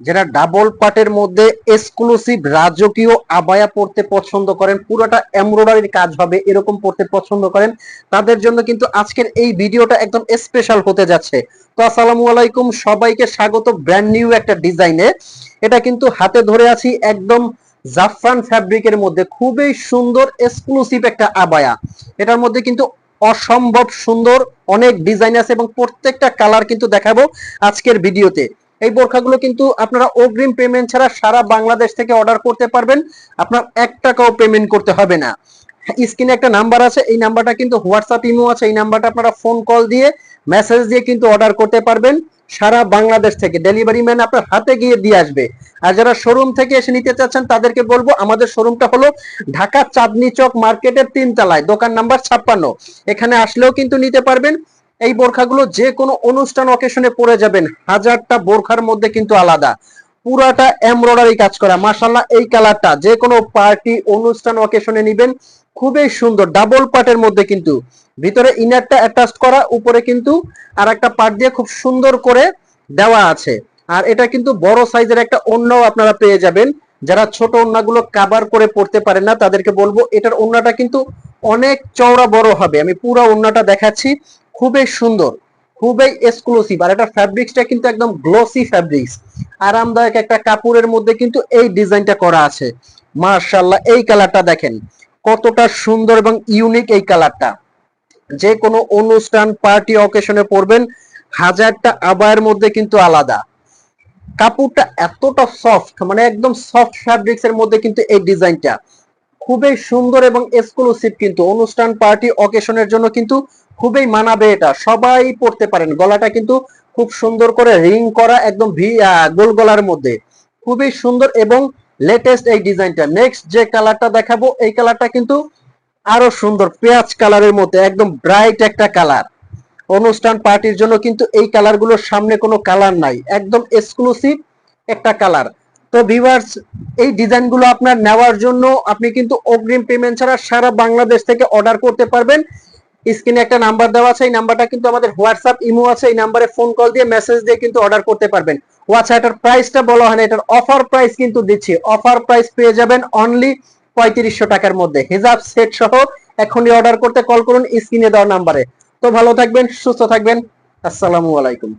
যারা ডাবল পাটের মধ্যে এক্সক্লুসিভ রাজকীয় আবায়া পড়তে পছন্দ করেন, পুরোটা এমব্রয়ডারির কাজ হবে এরকম পড়তে পছন্দ করেন, তাদের জন্য কিন্তু আজকের এই ভিডিওটা একদম স্পেশাল হতে যাচ্ছে। তো আসসালামু আলাইকুম, সবাইকে স্বাগত ব্র্যান্ড নিউ একটা ডিজাইনে। এটা কিন্তু হাতে ধরে আছি একদম জাফরান ফ্যাব্রিকের মধ্যে, খুবই সুন্দর এক্সক্লুসিভ একটা আবায়া। এটার মধ্যে কিন্তু অসম্ভব সুন্দর অনেক ডিজাইন আছে এবং প্রত্যেকটা কালার কিন্তু দেখাবো আজকের ভিডিওতে। এই বোরখাগুলো কিন্তু আপনারা অগ্রিম পেমেন্ট ছাড়া সারা বাংলাদেশ থেকে অর্ডার করতে পারবেন। আপনার এক টাকাও পেমেন্ট করতে হবে না। স্ক্রিনে একটা নাম্বার আছে, এই নাম্বারটা কিন্তু হোয়াটসঅ্যাপ ইমো আছে, এই নাম্বারটা আপনারা ফোন কল দিয়ে মেসেজ দিয়ে কিন্তু অর্ডার করতে পারবেন সারা বাংলাদেশ থেকে। ডেলিভারি ম্যান আপনার হাতে গিয়ে দিয়ে আসবে। আর যারা শোরুম থেকে এসে নিতে চাচ্ছেন, তাদেরকে বলব, আমাদের শোরুমটা হলো ঢাকা চাঁদনি চক মার্কেটের তিন তলায় দোকান নাম্বার ছাপ্পান্ন। এখানে আসলেও কিন্তু নিতে পারবেন। এই বোরখাগুলো যে কোনো অনুষ্ঠান অকেশনে পরে যাবেন। হাজারটা বোরখার মধ্যে কিন্তু আলাদা। পুরাটা এমব্রয়ডারি কাজ করা। মাসাল্লাহ এই কালারটা যে কোনো পার্টি অনুষ্ঠান অকেশনে নিবেন। খুবই সুন্দর ডাবল পার্টের মধ্যে কিন্তু। ভিতরে ইনারটা অ্যাটাচ করা, উপরে কিন্তু আর একটা পার্ট দিয়ে খুব সুন্দর করে দেওয়া আছে। আর এটা কিন্তু বড় সাইজের একটা অন্যও আপনারা পেয়ে যাবেন। যারা ছোট ওন্নাগুলো কাভার করে পড়তে পারেন না, তাদেরকে বলব, এটার ওন্নাটা কিন্তু অনেক চওড়া বড় হবে। আমি পুরো ওন্নাটা দেখাচ্ছি। খুবই সুন্দর, খুবই এক্সক্লুসিভ আর এটা ফ্যাব্রিক্সটা কিন্তু একদম গ্লোসি ফ্যাব্রিক্স আরামদায়ক একটা কাপড়ের মধ্যে কিন্তু এই ডিজাইনটা করা আছে। মার্শাল্লাহ এই কালারটা দেখেন, কতটা সুন্দর এবং ইউনিক এই কালারটা যে কোনো অনুষ্ঠান পার্টি অকেশনে পরবেন, হাজারটা আবায়ের মধ্যে কিন্তু আলাদা। কাপড়টা এতটা সফট মানে একদম সফট ফ্যাব্রিক্স এর মধ্যে কিন্তু এই ডিজাইনটা খুবই সুন্দর এবং এক্সক্লুসিভ কিন্তু, অনুষ্ঠান পার্টি অকেশনের জন্য কিন্তু খুবই মানাবে এটা। সবাই পড়তে পারেন। গলাটা কিন্তু খুব সুন্দর করে রিং করা একদম গোল গলার মধ্যে। খুবই সুন্দর এবং লেটেস্ট এই ডিজাইনটা নেক্সট যে কালারটা দেখাবো, এই কালারটা কিন্তু আরও সুন্দর পেঁয়াজ কালারের মধ্যে, একদম ব্রাইট একটা কালার অনুষ্ঠান পার্টির জন্য কিন্তু এই কালারগুলোর সামনে কোনো কালার নাই। একদম এক্সক্লুসিভ একটা কালার তো ভিভার্স এই ডিজাইনগুলো আপনার নেওয়ার জন্য আপনি কিন্তু অগ্রিম পেমেন্ট ছাড়া সারা বাংলাদেশ থেকে অর্ডার করতে পারবেন। স্ক্রিনে একটা নাম্বার দেওয়া আছে, এই নাম্বারটা কিন্তু আমাদের হোয়াটসঅ্যাপ, ইমো আছে, এই নাম্বারে ফোন কল দিয়ে মেসেজ দিয়ে কিন্তু অর্ডার করতে পারবেন। আচ্ছা এটার প্রাইসটা বলা হয় না, এটার অফার প্রাইস কিন্তু দিচ্ছি। অফার প্রাইস পেয়ে যাবেন অনলি পঁয়ত্রিশশো টাকার মধ্যে। হিজাব সেট সহ এখনই অর্ডার করতে কল করুন, স্ক্রিনে দেওয়া নাম্বারে। তো ভালো থাকবেন, সুস্থ থাকবেন। আসসালামু আলাইকুম।